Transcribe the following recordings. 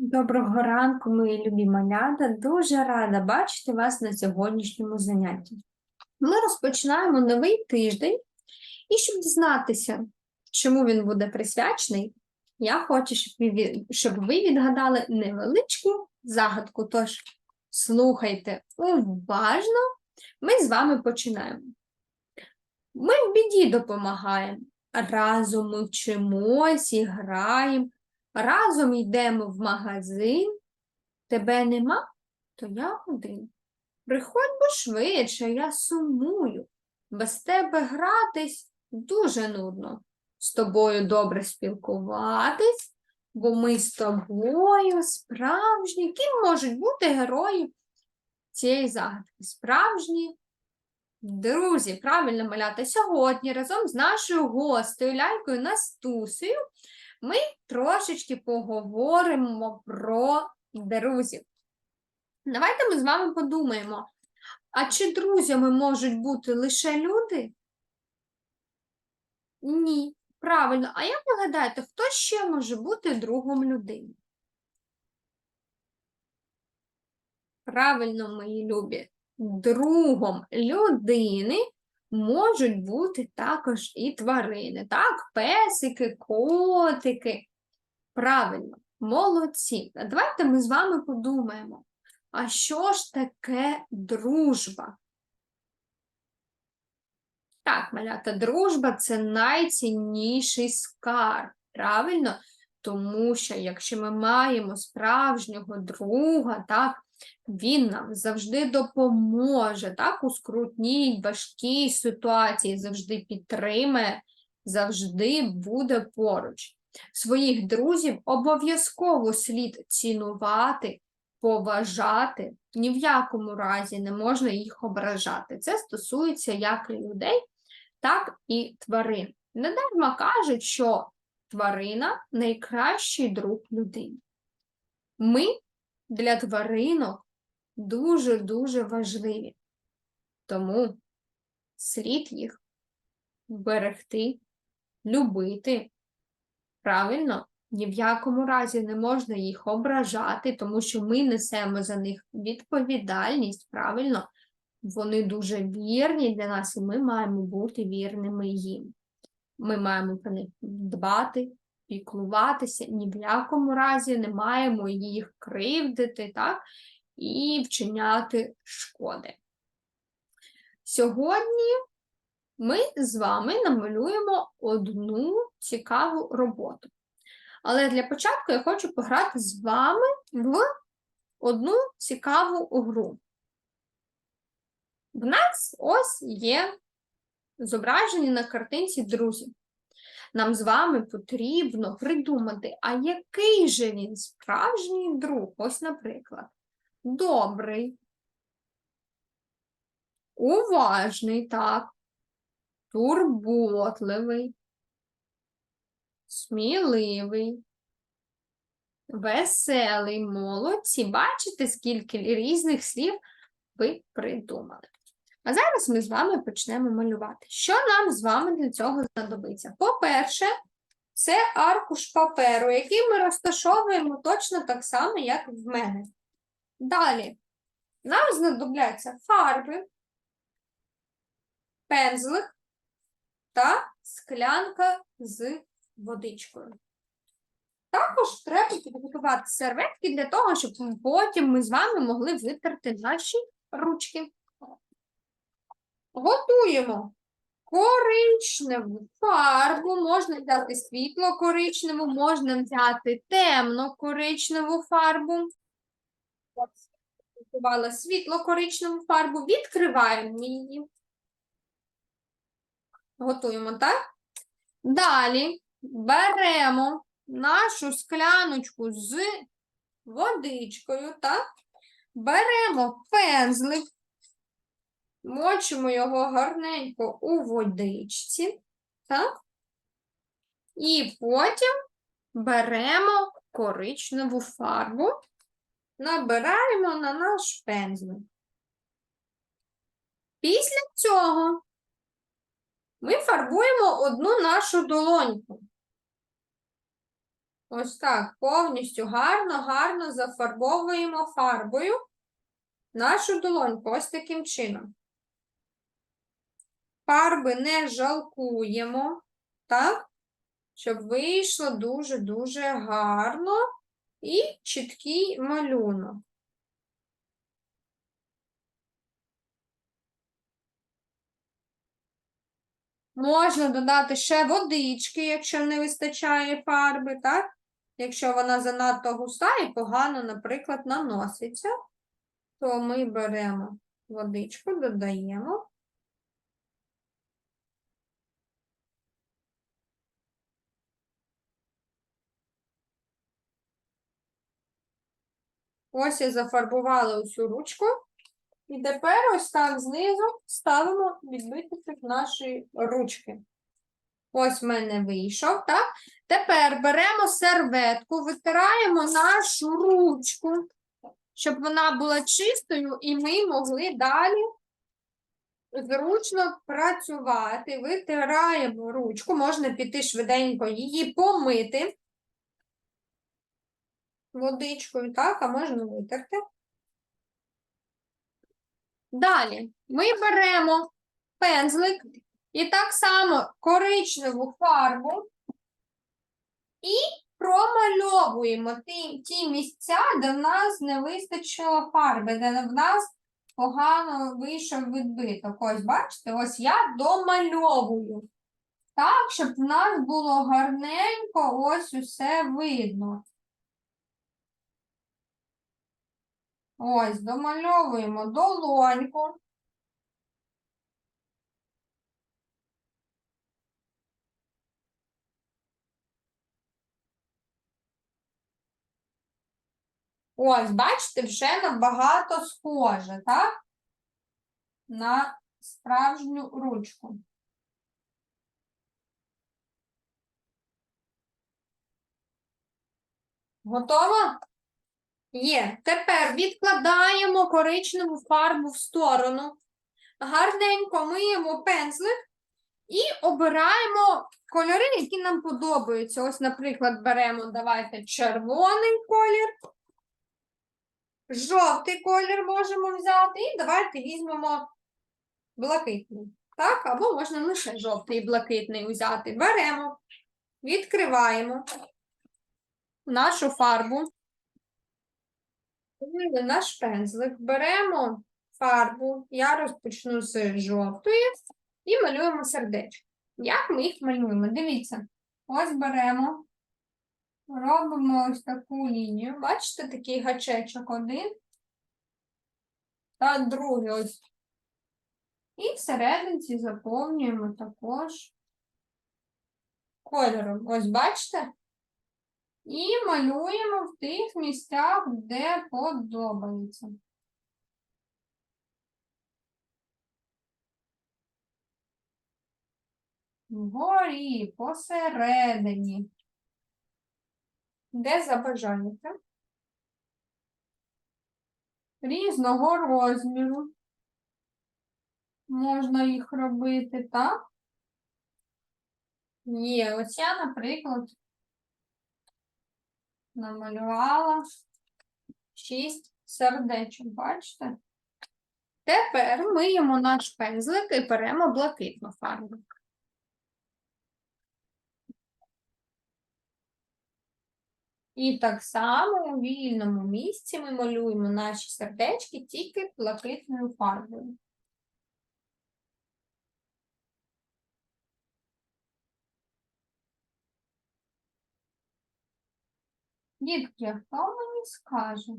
Доброго ранку, мої любі малята. Дуже рада бачити вас на сьогоднішньому занятті. Ми розпочинаємо новий тиждень, і щоб дізнатися, чому він буде присвячений, я хочу, щоб ви, відгадали невеличку загадку. Тож слухайте уважно, ми з вами починаємо. Ми в біді допомагаємо, разом ми вчимось і граємо. Разом йдемо в магазин. Тебе нема, то я один. Приходь бо швидше, я сумую. Без тебе гратись дуже нудно. З тобою добре спілкуватись, бо ми з тобою справжні. Ким можуть бути герої цієї загадки? Справжні друзі, правильно малята. Сьогодні разом з нашою гостею Лялькою Настусею ми трошечки поговоримо про друзів. Давайте ми з вами подумаємо, а чи друзями можуть бути лише люди? Ні, правильно. А як ви гадаєте, хто ще може бути другом людини? Правильно, мої любі, другом людини можуть бути також і тварини. Так, песики, котики. Правильно, молодці. А Давайте ми з вами подумаємо, а що ж таке дружба? Так, малята, дружба це найцінніший скарб, правильно? Тому що якщо ми маємо справжнього друга, так, він нам завжди допоможе, так, у скрутній, важкій ситуації, завжди підтримає, завжди буде поруч. Своїх друзів обов'язково слід цінувати, поважати, ні в якому разі не можна їх ображати. Це стосується як людей, так і тварин. Недарма кажуть, що тварина найкращий друг людини. Ми для тваринок дуже-дуже важливі, тому слід їх берегти, любити. Правильно, ні в якому разі не можна їх ображати, тому що ми несемо за них відповідальність, правильно? Вони дуже вірні для нас, і ми маємо бути вірними їм. Ми маємо про них дбати, піклуватися, ні в якому разі не маємо їх кривдити, так? І вчиняти шкоди. Сьогодні ми з вами намалюємо одну цікаву роботу. Але для початку я хочу пограти з вами в одну цікаву гру. В нас ось є зображені на картинці друзі. Нам з вами потрібно придумати, а який же він справжній друг? Ось, наприклад, добрий, уважний, так, турботливий, сміливий, веселий, молодці. Бачите, скільки різних слів ви придумали. А зараз ми з вами почнемо малювати. Що нам з вами для цього знадобиться? По-перше, це аркуш паперу, який ми розташовуємо точно так само, як в мене. Далі, нам знадобляться фарби, пензлик та склянка з водичкою. Також треба підготувати серветки для того, щоб потім ми з вами могли витерти наші ручки. Готуємо коричневу фарбу, можна взяти світло-коричневу, можна взяти темно-коричневу фарбу. Готувала світло-коричневу фарбу, відкриваємо її. Готуємо, так? Далі беремо нашу скляночку з водичкою, так? Беремо пензлик, мочимо його гарненько у водичці, так? І потім беремо коричневу фарбу, набираємо на наш пензлик. Після цього ми фарбуємо одну нашу долоньку. Ось так, повністю гарно, гарно зафарбовуємо фарбою нашу долоньку. Ось таким чином. Фарби не жалкуємо, так? Щоб вийшло дуже-дуже гарно і чіткий малюнок. Можна додати ще водички, якщо не вистачає фарби, так? Якщо вона занадто густа і погано, наприклад, наноситься, то ми беремо водичку, додаємо. Ось я зафарбувала усю ручку. І тепер ось так знизу ставимо відбиток нашої ручки. Ось в мене вийшов, так? Тепер беремо серветку, витираємо нашу ручку, щоб вона була чистою, і ми могли далі зручно працювати. Витираємо ручку, можна піти швиденько її помити водичкою, так, а можна витерти. Далі ми беремо пензлик і так само коричневу фарбу і промальовуємо ті, ті місця, де в нас не вистачило фарби, де в нас погано вийшов відбиток. Ось, бачите, ось я домальовую. Так, щоб в нас було гарненько ось усе видно. Ось, домальовуємо долоньку. Ось, бачите, вже набагато схоже, так? На справжню ручку. Готово? Є. Тепер відкладаємо коричневу фарбу в сторону. Гарненько миємо пензлик і обираємо кольори, які нам подобаються. Ось, наприклад, беремо, давайте червоний колір. Жовтий колір можемо взяти, і давайте візьмемо блакитний. Так, або можна лише жовтий і блакитний взяти. Беремо, відкриваємо нашу фарбу. Наш пензлик, беремо фарбу, я розпочну з жовтої і малюємо сердечко. Як ми їх малюємо? Дивіться, ось беремо, робимо ось таку лінію. Бачите, такий гачечок один та другий ось. І всерединці заповнюємо також кольором. Ось бачите? І малюємо в тих місцях, де подобається. Вгорі, посередині. Де забажаєте? Різного розміру. Можна їх робити, так? Є, ось я, наприклад, намалювала шість сердечок, бачите? Тепер миємо наш пензлик і беремо блакитну фарбу. І так само у вільному місці ми малюємо наші сердечки тільки блакитною фарбою. Дітки, хто мені скаже?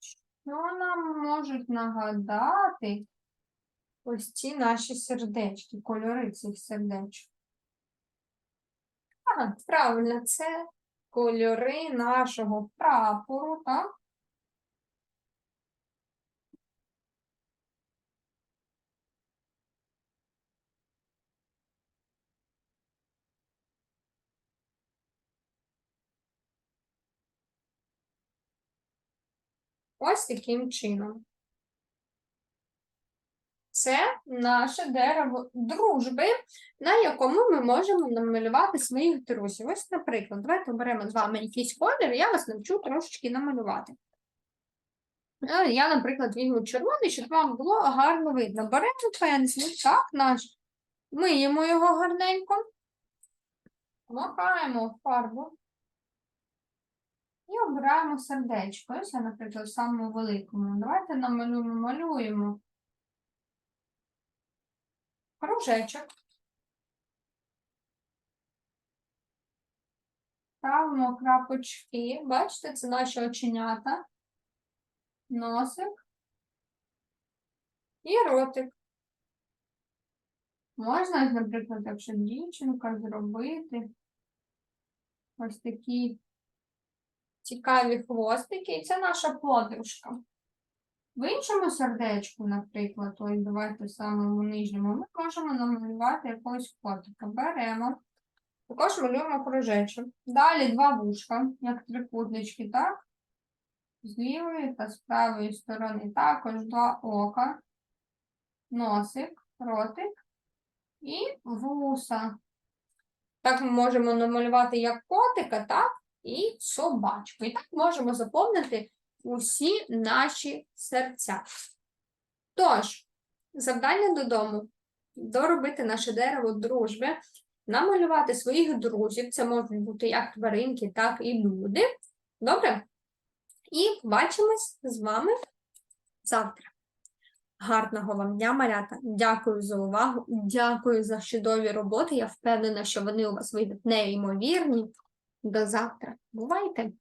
Що нам можуть нагадати ось ці наші сердечки, кольори цих сердечок? А, правильно, це кольори нашого прапору, так? Ось таким чином. це наше дерево дружби, на якому ми можемо намалювати своїх друзів. Ось, наприклад, давайте оберемо з вами якийсь колір, я вас навчу трошечки намалювати. Е, Я, наприклад, візьму червоний, щоб вам було гарно видно. Беремо пензлик, так, наш, миємо його гарненько, макаємо фарбу і обираємо сердечко. Ось я, наприклад, самому великому. Давайте намалюємо, малюємо кружечок. Ставимо крапочки. Бачите, це наші оченята, носик і ротик. Можна, наприклад, якщо дівчинка зробити ось такі цікаві хвостики, і це наша подружка. В іншому сердечку, наприклад, ось давайте в самому нижньому, ми можемо намалювати якогось котика. Беремо, також малюємо кружечок. Далі два вушка, як трикутнички, так? З лівої та з правої сторони також два ока, носик, ротик і вуса. Так ми можемо намалювати як котика, так? І собачку. І так можемо заповнити усі наші серця. Тож, завдання додому доробити наше дерево дружби, намалювати своїх друзів. Це можуть бути як тваринки, так і люди. Добре? І бачимось з вами завтра. Гарного вам дня, малята. Дякую за увагу. Дякую за чудові роботи. Я впевнена, що вони у вас вийдуть неймовірні. До завтра. Бувайте!